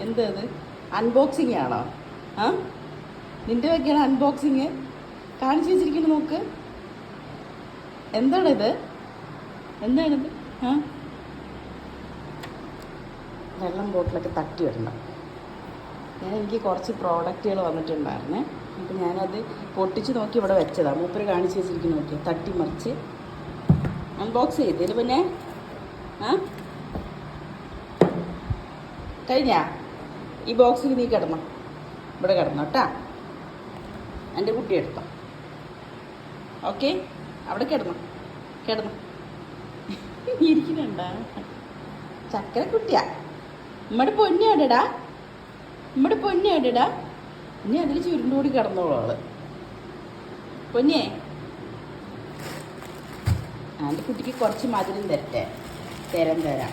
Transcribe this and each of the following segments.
എന്ത് അത് അൺബോക്സിങ് ആണോ? ആ? നിന്റെ വയ്ക്കാണ് അൺബോക്സിങ് കാണിച്ചു വെച്ചിരിക്കുന്നു നോക്ക് എന്താണിത്? എന്താണിത്? ആ? വെള്ളം ബോട്ടിലൊക്കെ തട്ടി വരണം ഞാൻ എനിക്ക് കുറച്ച് പ്രോഡക്റ്റുകൾ വന്നിട്ടുണ്ടായിരുന്നേ. അപ്പം ഞാനത് പൊട്ടിച്ച് നോക്കി ഇവിടെ വെച്ചതാണ് മൂപ്പര് കാണിച്ചു വെച്ചിരിക്കുന്നു നോക്കി തട്ടി മറിച്ച്. അൺബോക്സ് ചെയ്തതിന് പിന്നെ. ആ? കഴിഞ്ഞാ? ഈ ബോക്സിൽ നീ കിടന്നോ. ഇവിടെ കിടന്നോ കേട്ടാ എന്റെ കുട്ടി എടുത്തോ. ഓക്കെ? അവിടെ കിടന്നോ. കിടന്നു. ഇരിക്കുന്നുണ്ടാ? ചക്കര കുട്ടിയാ. നമ്മുടെ പൊന്നിയാടെടാ നമ്മുടെ പൊന്നിയാടെടാ ഇനി അതിൽ ചുരുണ്ടുകൂടി കിടന്നോളൂ അവൾ. പൊന്നേ. എന്റെ കുട്ടിക്ക് കുറച്ച് മധുരം തരട്ടെ. തരം തരാം.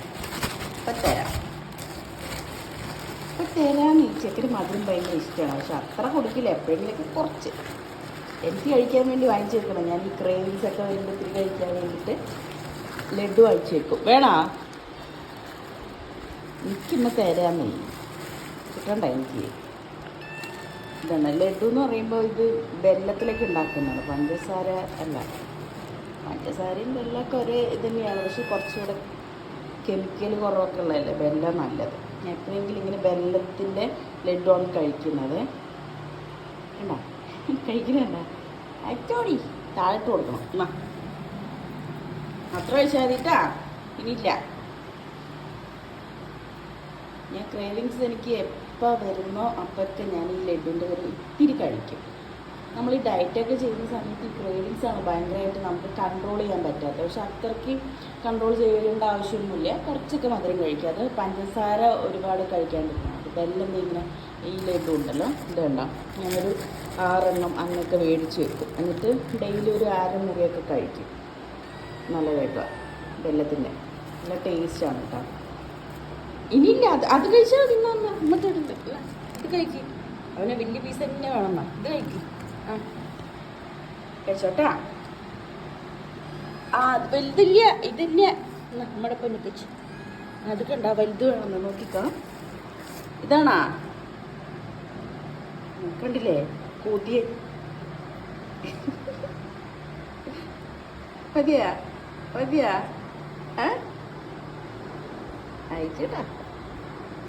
ഇപ്പം തരാം. ഇപ്പം തരാം ഈ ചെക്കന് മധുരം ഭയങ്കര ഇഷ്ടമാണ്. പക്ഷെ അത്ര കൊടുക്കില്ല. എപ്പോഴെങ്കിലൊക്കെ കുറച്ച്. എനിക്ക് കഴിക്കാൻ വേണ്ടി വാങ്ങിച്ചു വെക്കണം ഞാൻ ഈ ക്രേവിങ്സ് ഒക്കെ വരുമ്പോൾ ഇത്തിരി കഴിക്കാൻ വേണ്ടിയിട്ട് ലഡു വാങ്ങിച്ചു വെക്കും വേണോ? എനിക്കിന്ന് തേരാന്നേ കിട്ടണ്ട എനിക്ക്. ഇതാണ് ലഡു എന്ന് പറയുമ്പോൾ ഇത് വെല്ലത്തിലേക്ക് ഉണ്ടാക്കുന്നതാണ്. പഞ്ചസാര അല്ല. പഞ്ചസാരയും വെല്ലമൊക്കെ ഒരേ ഇത് തന്നെയാണ്. പക്ഷെ കുറച്ചുകൂടെ കെമിക്കൽ കുറവൊക്കെ ഉള്ളതല്ലേ? വെല്ലം നല്ലത്. എപ്പോഴെങ്കിലും ഇങ്ങനെ വെല്ലത്തിന്റെ ലഡുവാണ് കഴിക്കുന്നത്. കണ്ടോ? കഴിക്കുന്നുണ്ട അറ്റോടി താഴത്ത് കൊടുക്കണം. അത്ര കഴിച്ചാൽ ഇനിയില്ല. ഞാൻ ക്രേവിങ്സ് എനിക്ക് എപ്പോൾ വരുന്നോ അപ്പോഴൊക്കെ ഞാൻ ഈ ലഡുവിന്റെ ഒരു ഇത്തിരി കഴിക്കും. നമ്മൾ ഈ ഡയറ്റൊക്കെ ചെയ്യുന്ന സമയത്ത് ഈ ക്രേവിങ്സ് ആണ് ഭയങ്കരമായിട്ട് നമുക്ക് കൺട്രോൾ ചെയ്യാൻ പറ്റാത്ത പക്ഷെ അത്രയ്ക്ക് കൺട്രോൾ ചെയ്യേണ്ട ആവശ്യമൊന്നുമില്ല. കുറച്ചൊക്കെ മധുരം കഴിക്കുക. അത് പഞ്ചസാര ഒരുപാട് കഴിക്കാൻ അത് ബെല്ലം ഇങ്ങനെ ഈ ലഡു ഉണ്ടല്ലോ. ഇത് കണ്ടോ ഞാനൊരു ആറെണ്ണം അങ്ങനെയൊക്കെ മേടിച്ച് വെക്കും. എന്നിട്ട് ഡെയിലി ഒരു അരമുറിയൊക്കെ കഴിക്കും. നല്ല ലഡുവാ വെല്ലത്തിന്റെ നല്ല ആണ് കേട്ടോ ഇനിയില്ല. അത് അത് കഴിച്ചാൽ തിന്നാ ഇന്നത്തെ ഇത് കഴിക്കും. അവനെ വലിയ പീസ് തന്നെ വേണം ഇത് കഴിക്ക്. കഴിച്ചോട്ടാ ആ വലുതില്ല ഇതില്ല. നമ്മുടെ പൊന്നിപ്പിച്ച് അത് കണ്ട വലുത് വേണമെന്ന് നോക്കിക്കോ. ഇതാണാ? കണ്ടില്ലേ? കൊതിയ മതിയാ? മതിയാ? ഏ? അയച്ചേട്ടാ